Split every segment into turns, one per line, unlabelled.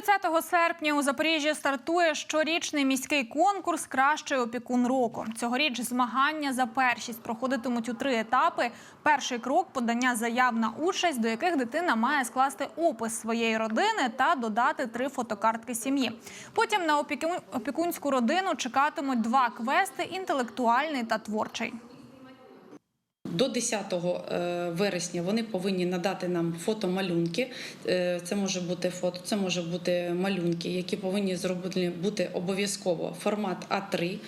30 серпня у Запоріжжі стартує щорічний міський конкурс Кращий опікун року. Цьогоріч змагання за першість проходитимуть у три етапи. Перший крок подання заяв на участь, до яких дитина має скласти опис своєї родини та додати три фотокартки сім'ї. Потім на опіку- опікунську родину чекатимуть два квести інтелектуальний та творчий.
До 10 е, вересня вони повинні надати нам фотомалюнки. Е, Це може бути фото, це може бути малюнки, які повинні зроблені бути обов'язково формат А3,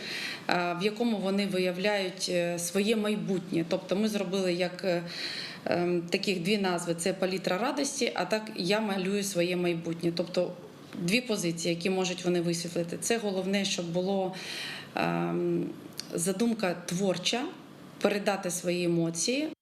е, в якому вони виявляють своє майбутнє. Тобто ми зробили як ем, таких дві назви: це палітра радості, а так я малюю своє майбутнє. Тобто дві позиції, які можуть вони висвітлити. Це головне, щоб було ем, задумка творча передати свої емоції.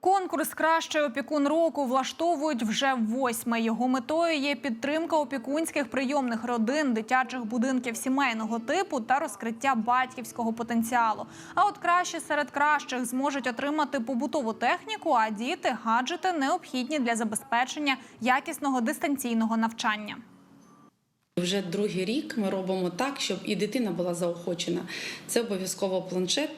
Конкурс Кращий опікун року влаштовують вже восьме. Його метою є підтримка опікунських прийомних родин, дитячих будинків сімейного типу та розкриття батьківського потенціалу. А от кращі серед кращих зможуть отримати побутову техніку, а діти гаджети необхідні для забезпечення якісного дистанційного навчання.
Вже другий рік ми робимо так, щоб і дитина була заохочена. Це обов'язково планшет,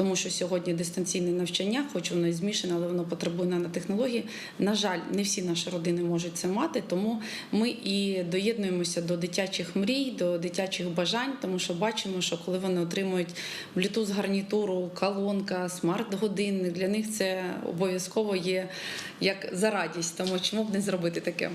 тому що сьогодні дистанційне навчання, хоч воно і змішане, але воно потребує нанотехнології. На жаль, не всі наші родини можуть це мати, тому ми і доєднуємося до дитячих мрій, до дитячих бажань, тому що бачимо, що коли вони отримують Bluetooth гарнітуру, колонка, смарт-годинник, для них це обов'язково є як за радість, тому чому б не зробити таке.